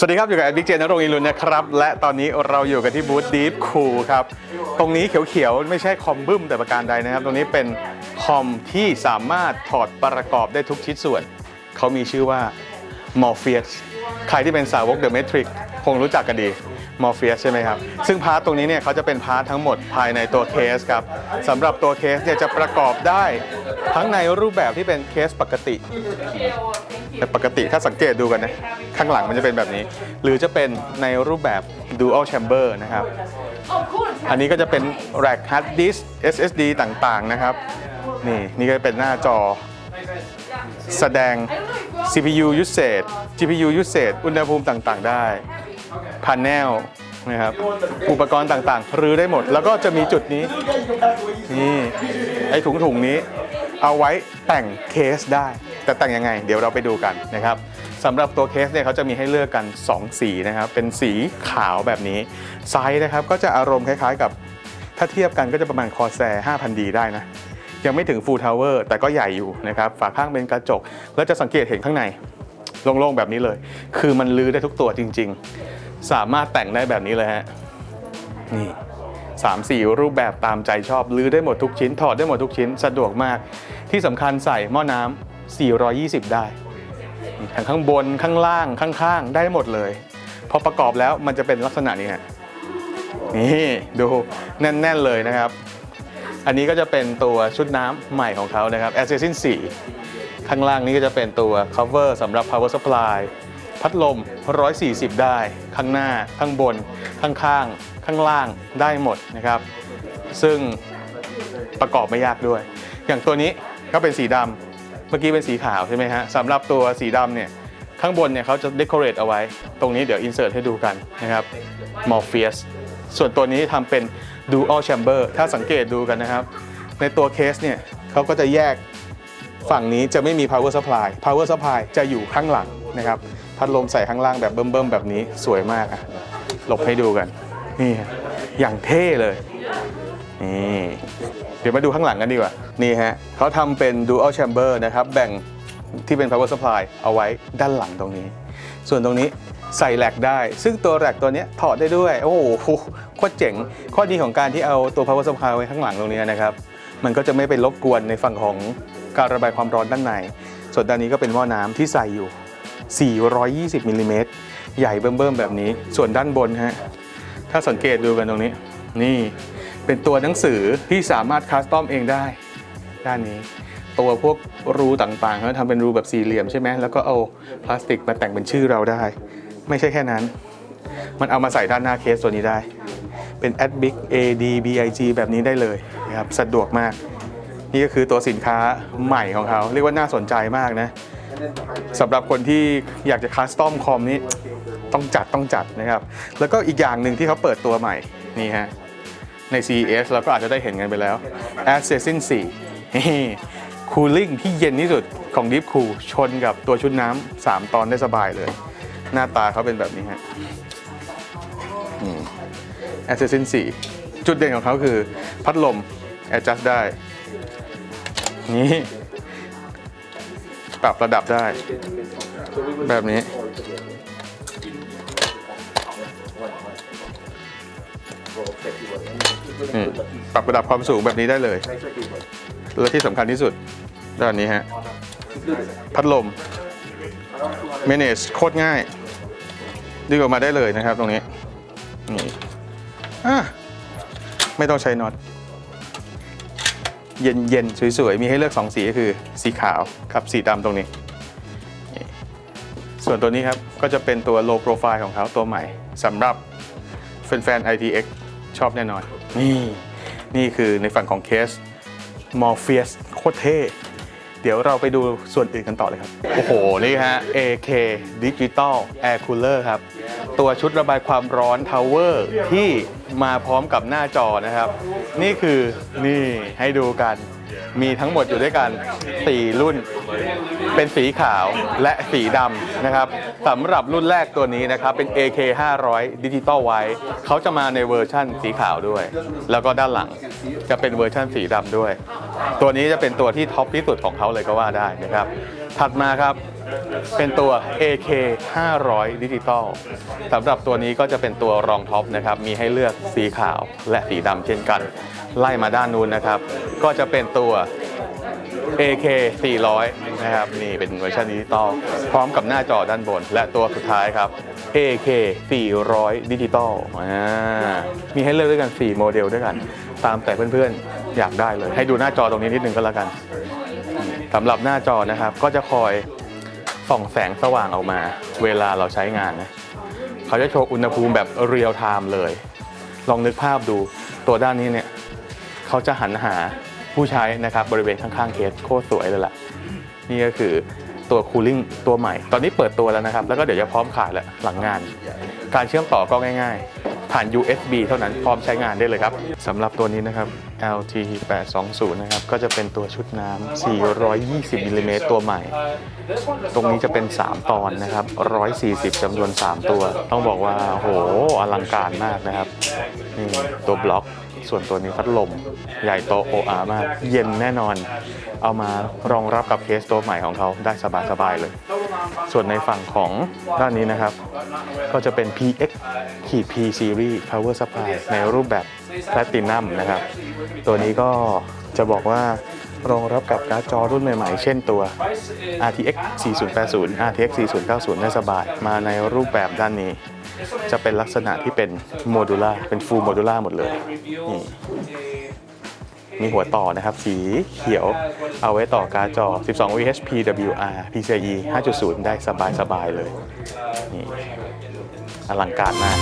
สวัสดีครับ อยู่กับแอดบิ๊กเจนนรงอินลุนนะครับ และตอนนี้เราอยู่กันที่บูธดีฟคูลครับ ตรงนี้เขียวๆ ไม่ใช่คอมบึ้มแต่ประการใดนะครับ ตรงนี้เป็นคอมที่สามารถถอดประกอบได้ทุกชิ้นส่วน เขามีชื่อว่า Morpheus ใครที่เป็นสาวก The Matrix คงรู้จักกันดี Morpheus ใช่ไหมครับ ซึ่งพาร์ทตรงนี้เนี่ยเขาจะเป็นพาร์ททั้งหมดภายในตัวเคสครับสำหรับตัวเคสเนี่ยจะประกอบได้ทั้งในรูปแบบที่เป็นเคสปกติ แต่ปกติถ้าสังเกตดูกันนะข้างหลังมันจะเป็นแบบนี้ หรือจะเป็นในรูปแบบ dual chamber นะครับ อันนี้ก็จะเป็น rack hard disk SSD ต่างๆนะครับ นี่นี่ก็เป็นหน้าจอแสดง CPU usage GPU usage อุณหภูมิต่างๆ ได้ panel นะครับอุปกรณ์ต่างๆรื้อได้หมด แล้วก็จะมีจุดนี้นี่ไอ้ถุงๆนี้ เอาไว้แต่งเคสได้ แต่แต่งยังไง เดี๋ยวเราไปดูกันนะครับสำหรับตัวเคสเนี่ยเขาจะมีให้เลือกกัน 2 สีนะครับ เป็นสีขาวแบบนี้ ไซส์นะครับก็จะอารมณ์คล้ายๆกับถ้าเทียบกันก็จะประมาณคอแซ 5,000D ได้นะ ยังไม่ถึง Full Tower แต่ก็ใหญ่อยู่นะครับ ฝาข้างเป็นกระจก แล้วจะสังเกตเห็นข้างใน โล่งๆแบบนี้เลย คือมันลื้อได้ทุกตัวจริง ๆ สามารถแต่งได้แบบนี้เลยฮะนี่สามสี่รูปแบบตามใจชอบลื้อได้หมดทุกชิ้นถอดได้หมดทุกชิ้นสะดวกมาก ที่สำคัญใส่หม้อน้ำ420 ได้นี่ทั้งข้างบนข้างล่างข้างๆ ได้หมดเลย พอประกอบแล้วมันจะเป็นลักษณะนี้ฮะนี่ดูแน่น ๆ เลยนะครับ อันนี้ก็จะเป็นตัวชุดน้ำใหม่ของเขานะครับ Assassin 4 ข้างล่างนี้ก็จะเป็นตัว cover สำหรับ power supply พัดลม 140 ได้ ข้างหน้า ข้างบน ข้างๆข้างล่างได้หมดนะครับ ซึ่งประกอบไม่ยากด้วย อย่างตัวนี้ก็เป็นสีดำ เมื่อกี้เป็นสีขาวใช่ไหมฮะสำหรับตัวสีดำเนี่ย ข้างบนเนี่ยเขาจะ decorate เอาไว้ ตรงนี้เดี๋ยว insert ให้ดูกันนะครับ Morpheus ส่วนตัวนี้ทำเป็น dual chamber ถ้าสังเกตดูกันนะครับ ในตัวเคสเนี่ยเขาก็จะแยก ฝั่งนี้จะไม่มี power supply power supply จะอยู่ข้างหลังนะครับพัดลมใส่ข้างล่างแบบเบิ่มๆแบบนี้สวยมากอะหลบให้ดูกันนี่ฮะอย่างเท่เลยนี่เดี๋ยวมาดูข้างหลังกันดีกว่า นี่ฮะเขาทำเป็น dual chamber นะครับ แบ่งที่เป็น power supply เอาไว้ด้านหลังตรงนี้ ส่วนตรงนี้ใส่แหลกได้ ซึ่งตัวแหลกตัวนี้ถอดได้ด้วย โอ้โหโคตรเจ๋ง ข้อดีของการที่เอาตัว power supply ไว้ข้างหลังตรงนี้นะครับ มันก็จะไม่ไปรบกวนในฝั่งของการระบายความร้อนด้านใน ส่วนด้านนี้ก็เป็นหม้อน้ำที่ใส่อยู่ 420มิลลิเมตรใหญ่เบิ่มๆแบบนี้ ส่วนด้านบนฮะ ถ้าสังเกตดูกันตรงนี้ นี่เป็นตัวหนังสือที่สามารถคัสตอมเองได้ ด้านนี้ ตัวพวกรูต่างๆเขาทำเป็นรูแบบสี่เหลี่ยมใช่ไหมแล้วก็เอาพลาสติกมาแต่งเป็นชื่อเราได้ ไม่ใช่แค่นั้น มันเอามาใส่ด้านหน้าเคสตัวนี้ได้ เป็น a d b i c AD BIG แบบนี้ได้เลย นะครับสะดวกมาก นี่ก็คือตัวสินค้าใหม่ของเขาเรียกว่าน่าสนใจมากนะสำหรับคนที่อยากจะคัสตอมคอมนี้ต้องจัดต้องจัดนะครับ แล้วก็อีกอย่างหนึ่งที่เขาเปิดตัวใหม่นี่ฮะใน CES เราก็อาจจะได้เห็นกันไปแล้ว Assassin 4นี่คูลิ่งที่เย็นที่สุดของ Deep Cool ชนกับตัวชุดน้ำ3ตอนได้สบายเลย หน้าตาเขาเป็นแบบนี้ฮะ Assassin 4 จุดเด่นของเขาคือพัดลม adjust ได้ นี่ปรับระดับได้ แบบนี้ นี่ปรับระดับความสูงแบบนี้ได้เลย และที่สำคัญที่สุด ด้านนี้ฮะ พัดลม manage โคตรง่าย ดึงออกมาได้เลยนะครับตรงนี้ นี่อะ ไม่ต้องใช้น็อต เย็นเย็นๆสวยๆ มีให้เลือก 2 สีก็คือสีขาวกับสีดำตรงนี้ ส่วนตัวนี้ครับก็จะเป็นตัว low profile ของเขาตัวใหม่สำหรับแฟนๆ ITX ชอบแน่นอน นี่ นี่คือในฝั่งของเคส Morpheus โคตรเท่เดี๋ยวเราไปดูส่วนอื่นกันต่อเลยครับ โอ้โห นี่ฮะ AK Digital Air Cooler ครับ ตัวชุดระบายความร้อนทาวเวอร์ที่มาพร้อมกับหน้าจอนะครับ นี่คือนี่ให้ดูกัน มีทั้งหมดอยู่ด้วยกัน 4 รุ่น เป็นสีขาวและสีดำนะครับสำหรับรุ่นแรกตัวนี้นะครับ เป็น AK 500ดิจิตอลไว้เขาจะมาในเวอร์ชั่นสีขาวด้วย แล้วก็ด้านหลังจะเป็นเวอร์ชั่นสีดำด้วย ตัวนี้จะเป็นตัวที่ท็อปที่สุดของเขาเลยก็ว่าได้นะครับ ถัดมาครับเป็นตัว AK 500ดิจิตอลสำหรับตัวนี้ก็จะเป็นตัวรองท็อปนะครับ มีให้เลือกสีขาวและสีดำเช่นกัน ไล่มาด้านนู้นนะครับ ก็จะเป็นตัว AK 400 นะครับ นี่เป็นเวอร์ชันดิจิตอลพร้อมกับหน้าจอด้านบน และตัวสุดท้ายครับ AK 400 ดิจิตอลมีให้เลือกด้วยกัน 4 โมเดลด้วยกัน ตามแต่เพื่อนๆ อยากได้เลย ให้ดูหน้าจอตรงนี้นิดนึงก็แล้วกันสำหรับหน้าจอนะครับ ก็จะคอยส่องแสงสว่างออกมา เวลาเราใช้งานนะเขาจะโชว์อุณหภูมิแบบเรียลไทม์เลย ลองนึกภาพดูตัวด้านนี้เนี่ย เขาจะหันหาผู้ใช้นะครับบริเวณข้างๆเคสโคตรสวยเลยล่ะ นี่ก็คือตัวคูลิ่งตัวใหม่ ตอนนี้เปิดตัวแล้วนะครับ แล้วก็เดี๋ยวจะพร้อมขายแล้วหลังงาน การเชื่อมต่อก็ง่ายๆ ผ่าน USB เท่านั้นพร้อมใช้งานได้เลยครับสำหรับตัวนี้นะครับ LT 820นะครับ ก็จะเป็นตัวชุดน้ำ 420มิลลิเมตรตัวใหม่ ตรงนี้จะเป็น 3 ตอนนะครับ 140จำนวน 3 ตัว ต้องบอกว่าโอ้โหอลังการมากนะครับ นี่ตัวบล็อก ส่วนตัวนี้พัดลม ใหญ่โตโออามาก เย็นแน่นอน เอามารองรับกับเคสตัวใหม่ของเขาได้สบายๆเลย ส่วนในฝั่งของด้านนี้นะครับ ก็จะเป็น PX ขีด P Series Power Supply ในรูปแบบ Platinum นะครับ ตัวนี้ก็จะบอกว่ารองรับกับการ์ดจอรุ่นใหม่ๆ เช่นตัว RTX 4080 RTX 4090 ได้สบาย มาในรูปแบบด้านนี้ จะเป็นลักษณะที่เป็นโมดูล่าเป็นฟูลโมดูล่าหมดเลยนี่มีหัวต่อนะครับ สีเขียวเอาไว้ต่อการ์ดจอ 12 VH PWR PCIe 5.0 ได้สบายๆเลย นี่ อลังการมาก